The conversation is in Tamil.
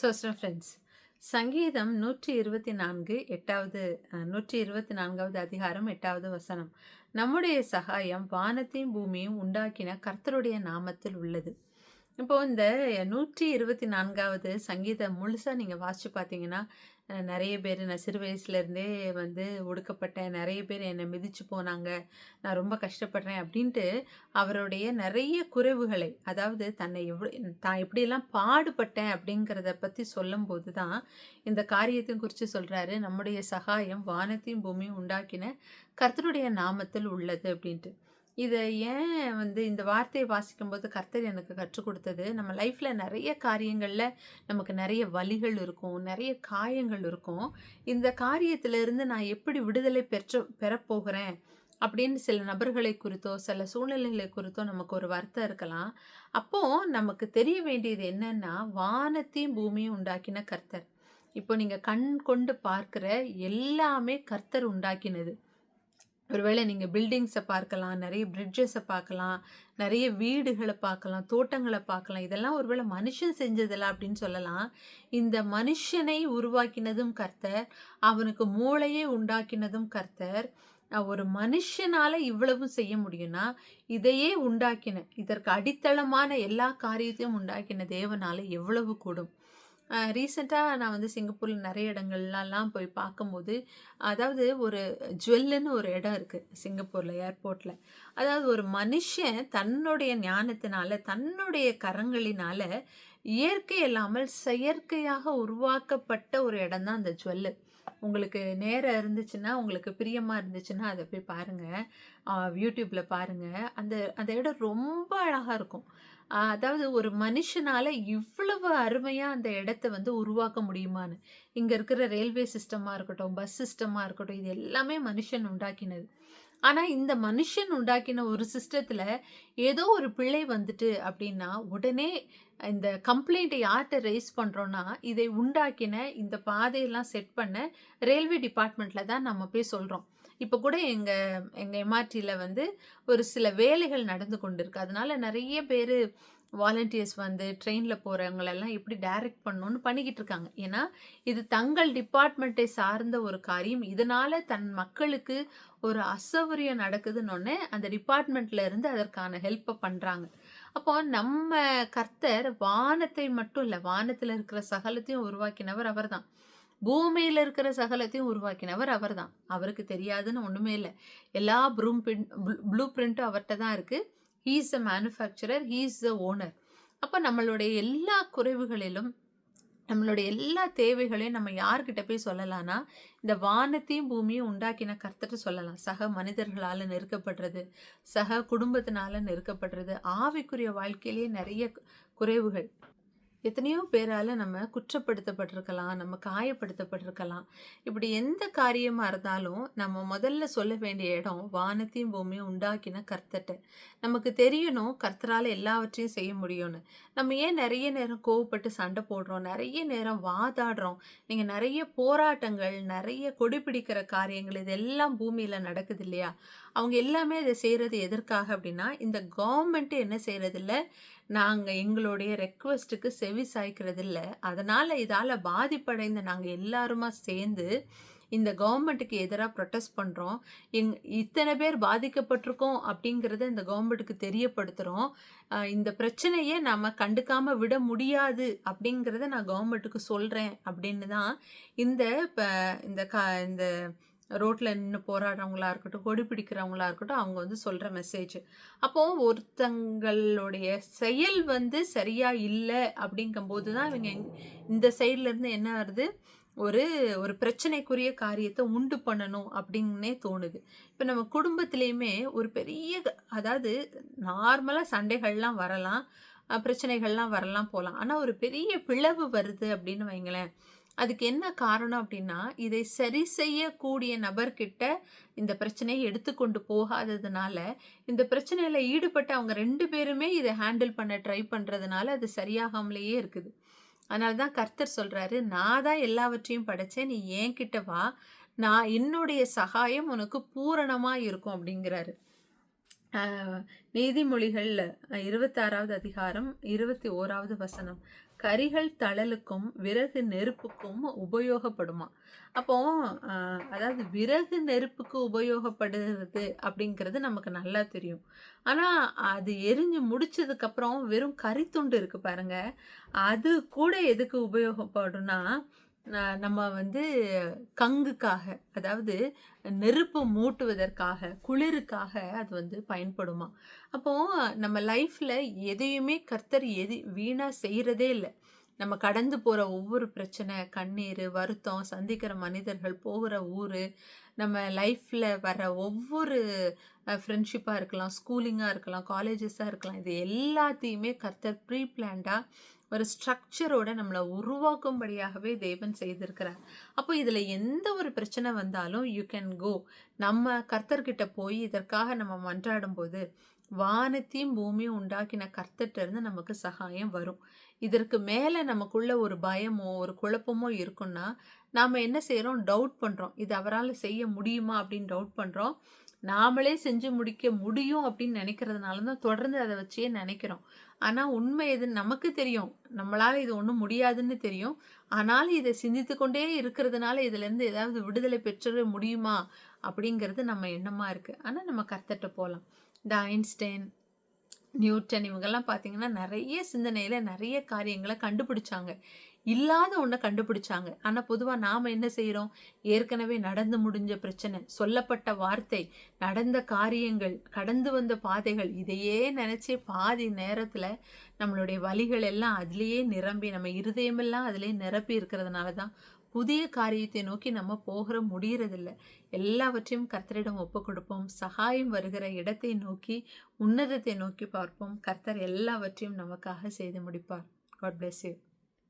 சோஸ்டம் ஃப்ரெண்ட்ஸ் சங்கீதம் நூற்றி இருபத்தி நான்கு எட்டாவது நூற்றி இருபத்தி நான்காவது அதிகாரம் எட்டாவது வசனம். நம்முடைய சகாயம் வானத்தையும் பூமியும் உண்டாக்கின கர்த்தருடைய நாமத்தில் உள்ளது. இப்போ இந்த நூற்றி இருபத்தி நான்காவது சங்கீதம் முழுசாக நீங்கள் வாசிச்சு பார்த்தீங்கன்னா நிறைய பேர் நான் சிறு வயசுலேருந்தே வந்து ஒடுக்கப்பட்டேன் நிறைய பேர் என்னை மிதிச்சு போனாங்க. நான் ரொம்ப கஷ்டப்படுறேன் அப்படின்ட்டு அவருடைய நிறைய குறைவுகளை அதாவது தன்னை எவ்வளோ தான் எப்படியெல்லாம் பாடுபட்டேன் அப்படிங்கிறத பற்றி சொல்லும்போது தான் இந்த காரியத்தையும் குறித்து சொல்கிறாரு நம்முடைய சகாயம் வானத்தையும் பூமியும் உண்டாக்கின கர்த்தருடைய நாமத்தில் உள்ளது அப்படின்ட்டு இதை ஏன் வந்து இந்த வார்த்தையை வாசிக்கும்போது கர்த்தர் எனக்கு கற்றுக் கொடுத்தது? நம்ம லைஃப்பில் நிறைய காரியங்களில் நமக்கு நிறைய வலிகள் இருக்கும் நிறைய காயங்கள் இருக்கும். இந்த காரியத்திலிருந்து நான் எப்படி விடுதலை பெற்ற பெறப்போகிறேன் அப்படின்னு சில நபர்களை குறித்தோ சில சூழ்நிலைகளை குறித்தோ நமக்கு ஒரு வருத்தம் இருக்கலாம். அப்போது நமக்கு தெரிய வேண்டியது என்னென்னா வானத்தையும் பூமியும் உண்டாக்கின கர்த்தர். இப்போ நீங்கள் கண் கொண்டு பார்க்குற எல்லாமே கர்த்தர் உண்டாக்கினது. ஒருவேளை நீங்கள் பில்டிங்ஸை பார்க்கலாம் நிறைய பிரிட்ஜஸை பார்க்கலாம் நிறைய வீடுகளை பார்க்கலாம் தோட்டங்களை பார்க்கலாம். இதெல்லாம் ஒருவேளை மனுஷன் செஞ்சதில்ல அப்படின்னு சொல்லலாம். இந்த மனுஷனை உருவாக்கினதும் கர்த்தர் அவனுக்கு மூளையை உண்டாக்கினதும் கர்த்தர். ஒரு மனுஷனால இவ்வளவும் செய்ய முடியும்னா இதையே உண்டாக்கின இதற்கு அடித்தளமான எல்லா காரியத்தையும் உண்டாக்கின தேவனால எவ்வளவு கூடும். ரீசெண்டாக நான் வந்து சிங்கப்பூரில் நிறைய இடங்கள்லாம் போய் பார்க்கும்போது அதாவது ஒரு ஜுவல்லுன்னு ஒரு இடம் இருக்குது சிங்கப்பூரில் ஏர்போர்ட்டில் அதாவது ஒரு மனுஷன் தன்னுடைய ஞானத்தினால தன்னுடைய கரங்களினால இயற்கை இல்லாமல் செயற்கையாக உருவாக்கப்பட்ட ஒரு இடம் தான் அந்த ஜுவல்லு. உங்களுக்கு நேரம் இருந்துச்சுன்னா உங்களுக்கு பிரியமாக இருந்துச்சுன்னா அதை போய் பாருங்கள் யூடியூப்பில் பாருங்கள் அந்த அந்த இடம் ரொம்ப அழகாக இருக்கும். அதாவது ஒரு மனுஷனால் இவ்வளவு அருமையாக அந்த இடத்த வந்து உருவாக்க முடியுமான்னு. இங்கே இருக்கிற ரயில்வே சிஸ்டமாக இருக்கட்டும் பஸ் சிஸ்டமாக இருக்கட்டும் இது எல்லாமே மனுஷன் உண்டாக்கினது. ஆனால் இந்த மனுஷன் உண்டாக்கின ஒரு சிஸ்டத்தில் ஏதோ ஒரு பிள்ளை வந்துட்டு அப்படின்னா உடனே இந்த கம்ப்ளைண்ட்டை யார்கிட்ட ரைஸ் பண்ணுறோன்னா இதை உண்டாக்கின இந்த பாதையெல்லாம் செட் பண்ண ரயில்வே டிபார்ட்மெண்ட்டில் தான் நம்ம போய் சொல்கிறோம் இப்போ கூட எங்கள் எங்கள் எம்ஆர்டியில் வந்து ஒரு சில வேலைகள் நடந்து கொண்டிருக்கு. அதனால நிறைய பேர் வாலண்டியர்ஸ் வந்து ட்ரெயினில் போகிறவங்களெல்லாம் எப்படி டைரக்ட் பண்ணணும்னு பண்ணிக்கிட்டு இருக்காங்க. ஏன்னா இது தங்கள் டிபார்ட்மெண்ட்டை சார்ந்த ஒரு காரியம். இதனால் தன் மக்களுக்கு ஒரு அசௌகரியம் நடக்குதுன்னு அந்த டிபார்ட்மெண்ட்ல இருந்து அதற்கான ஹெல்ப்பை பண்ணுறாங்க அப்போ நம்ம கர்த்தர் வானத்தை மட்டும் இல்லை வானத்தில் இருக்கிற சகலத்தையும் உருவாக்கினவர் அவர்தான். பூமியில் இருக்கிற சகலத்தையும் உருவாக்கினவர் அவர்தான். அவருக்கு தெரியாதுன்னு ஒன்றுமே இல்லை. எல்லா ப்ரூம் பிரிண்ட் ப்ளூ பிரிண்ட்டும் அவர்கிட்ட தான் இருக்குது he's a manufacturer he's the owner அப்போ நம்மளுடைய எல்லா குறைவுகளிலும் நம்மளுடைய எல்லா தேவைகளையும் நம்ம யார்கிட்ட போய் சொல்லலாம்னா இந்த வானத்தையும் பூமியும் உண்டாக்கின கர்த்தர் சொல்லலாம். சக மனிதர்களால் நெருக்கப்படுறது சக குடும்பத்தினால நெருக்கப்படுறது ஆவிக்குரிய வாழ்க்கையிலேயே நிறைய குறைவுகள். எத்தனையோ பேரால் நம்ம குற்றப்படுத்தப்பட்டிருக்கலாம் நம்ம காயப்படுத்தப்பட்டிருக்கலாம். இப்படி எந்த காரியமாக இருந்தாலும் நம்ம முதல்ல சொல்ல வேண்டிய இடம் வானத்தையும் பூமியும் உண்டாக்கின கர்த்தட்ட நமக்கு தெரியணும் கர்த்தரால் எல்லாவற்றையும் செய்ய முடியும்னு. நம்ம ஏன் நிறைய நேரம் கோவப்பட்டு சண்டை போடுறோம் நிறைய நேரம் வாதாடுறோம்? நீங்கள் நிறைய போராட்டங்கள் நிறைய கொடி பிடிக்கிற காரியங்கள் இதெல்லாம் பூமியில் நடக்குது இல்லையா? அவங்க எல்லாமே இதை செய்கிறது எதற்காக அப்படின்னா இந்த கவர்மெண்ட்டு என்ன செய்கிறதில்ல நாங்கள் எங்களுடைய ரெக்வஸ்ட்டுக்கு செவி சாய்க்கிறது இல்லை அதனால் இதால் பாதிப்படைந்த நாங்கள் எல்லாருமா சேர்ந்து இந்த கவர்மெண்ட்டுக்கு எதிராக ப்ரொட்டஸ்ட் பண்ணுறோம் எங் இத்தனை பேர் பாதிக்கப்பட்டிருக்கோம் அப்படிங்கிறத இந்த கவர்மெண்ட்டுக்கு தெரியப்படுத்துகிறோம் இந்த பிரச்சனையை நம்ம கண்டுக்காமல் விட முடியாது அப்படிங்கிறத நான் கவர்மெண்ட்டுக்கு சொல்கிறேன் அப்படின்னு தான் இந்த இப்போ இந்த க இந்த ரோட்டில் நின்று போராடுறவங்களா இருக்கட்டும் கொடி பிடிக்கிறவங்களா இருக்கட்டும் அவங்க வந்து சொல்கிற மெசேஜ் அப்போது ஒருத்தங்களுடைய செயல் வந்து சரியாக இல்லை அப்படிங்கும்போது தான் இவங்க இந்த சைட்லேருந்து என்ன வருது ஒரு ஒரு பிரச்சனைக்குரிய காரியத்தை உண்டு பண்ணணும் அப்படின்னே தோணுது. இப்போ நம்ம குடும்பத்திலையுமே ஒரு பெரிய அதாவது நார்மலாக சண்டைகள்லாம் வரலாம் பிரச்சனைகள்லாம் வரலாம் போகலாம் ஆனால் ஒரு பெரிய பிளவு வருது அப்படின்னு வைங்களேன். அதுக்கு என்ன காரணம் அப்படின்னா இதை சரி செய்யக்கூடிய நபர்கிட்ட இந்த பிரச்சனையை எடுத்துக்கொண்டு போகாததுனால இந்த பிரச்சனையில் ஈடுபட்ட அவங்க ரெண்டு பேருமே இதை ஹேண்டில் பண்ண ட்ரை பண்ணுறதுனால அது சரியாகாமலேயே இருக்குது. அதனால தான் கர்த்தர் சொல்கிறாரு நான் தான் எல்லாவற்றையும் படைத்தேன் நீ என்கிட்ட வா. நான் என்னுடைய சகாயம் உனக்கு பூரணமாக இருக்கும் அப்படிங்கிறாரு. நீதிமொழிகளில் நீதிமொழிகள் இருபத்தாறாவது அதிகாரம் இருபத்தி ஓராவது வசனம். கரிகள் தழலுக்கும் விறகு நெருப்புக்கும் உபயோகப்படுமா? அப்போ அதாவது விறகு நெருப்புக்கு உபயோகப்படுறது அப்படிங்கிறது நமக்கு நல்லா தெரியும். ஆனால் அது எரிஞ்சு முடிச்சதுக்கப்புறம் வெறும் கரித்துண்டு இருக்குது பாருங்க. அது கூட எதுக்கு உபயோகப்படும்னா நம்ம வந்து கங்குக்காக அதாவது நெருப்பு மூட்டுவதற்காக குளிருக்காக அது வந்து பயன்படுமா? அப்போ நம்ம லைஃப்பில் எதையுமே கர்த்தர் எது வீணாக செய்கிறதே இல்லை. நம்ம கடந்து போகிற ஒவ்வொரு பிரச்சனை கண்ணீர் வருத்தம் சந்திக்கிற மனிதர்கள் போகிற ஊர் நம்ம லைஃப்பில் வர ஒவ்வொரு ஃப்ரெண்ட்ஷிப்பாக இருக்கலாம் ஸ்கூலிங்காக இருக்கலாம் காலேஜஸாக இருக்கலாம் இது எல்லாத்தையுமே கர்த்தர் ப்ரீ பிளான்டாக ஒரு ஸ்ட்ரக்சரோட நம்மளை உருவாக்கும்படியாகவே தேவன் செய்திருக்கிறார். அப்போ இதில் எந்த ஒரு பிரச்சனை வந்தாலும் யூ கேன் கோ நம்ம கர்த்தர்கிட்ட போய் இதற்காக நம்ம மன்றாடும் போது வானத்தையும் பூமியும் உண்டாக்கின கர்த்தட்டிருந்து நமக்கு சகாயம் வரும். இதற்கு மேலே நமக்குள்ள ஒரு பயமோ ஒரு குழப்பமோ இருக்குன்னா நாம் என்ன செய்கிறோம் டவுட் பண்ணுறோம் இது அவரால் செய்ய முடியுமா அப்படின்னு டவுட் பண்ணுறோம் நாமளே செஞ்சு முடிக்க முடியும் அப்படின்னு நினைக்கிறதுனால தான் தொடர்ந்து அதை வச்சே நினைக்கிறோம். ஆனால் உண்மை எது நமக்கு தெரியும். நம்மளால் இது ஒன்றும் முடியாதுன்னு தெரியும். ஆனாலும் இதை சிந்தித்து கொண்டே இருக்கிறதுனால இதுலேருந்து ஏதாவது விடுதலை பெற்ற முடியுமா? அப்படிங்கிறது நம்ம எண்ணமாக இருக்குது ஆனால் நம்ம கர்த்தட்ட போகலாம் இந்த ஐன்ஸ்டைன் நியூட்டன் இவங்கெல்லாம் பார்த்தீங்கன்னா நிறைய சிந்தனையில் நிறைய காரியங்களை கண்டுபிடிச்சாங்க. இல்லாத ஒன்றை கண்டுபிடிச்சாங்க. ஆனால் பொதுவாக நாம் என்ன செய்கிறோம் ஏற்கனவே நடந்து முடிஞ்ச பிரச்சனை சொல்லப்பட்ட வார்த்தை நடந்த காரியங்கள் கடந்து வந்த பாதைகள் இதையே நினச்சி பாதி நேரத்தில் நம்மளுடைய வழிகள் எல்லாம் அதுலேயே நிரம்பி நம்ம இருதயமெல்லாம் அதிலே நிரப்பி இருக்கிறதுனால தான் புதிய காரியத்தை நோக்கி நம்ம போகிற முடியறதில்ல. எல்லாவற்றையும் கர்த்தரிடம் ஒப்பு கொடுப்போம். சகாயம் வருகிற இடத்தை நோக்கி உன்னதத்தை நோக்கி பார்ப்போம். கர்த்தர் எல்லாவற்றையும் நமக்காக செய்து முடிப்பார். God bless you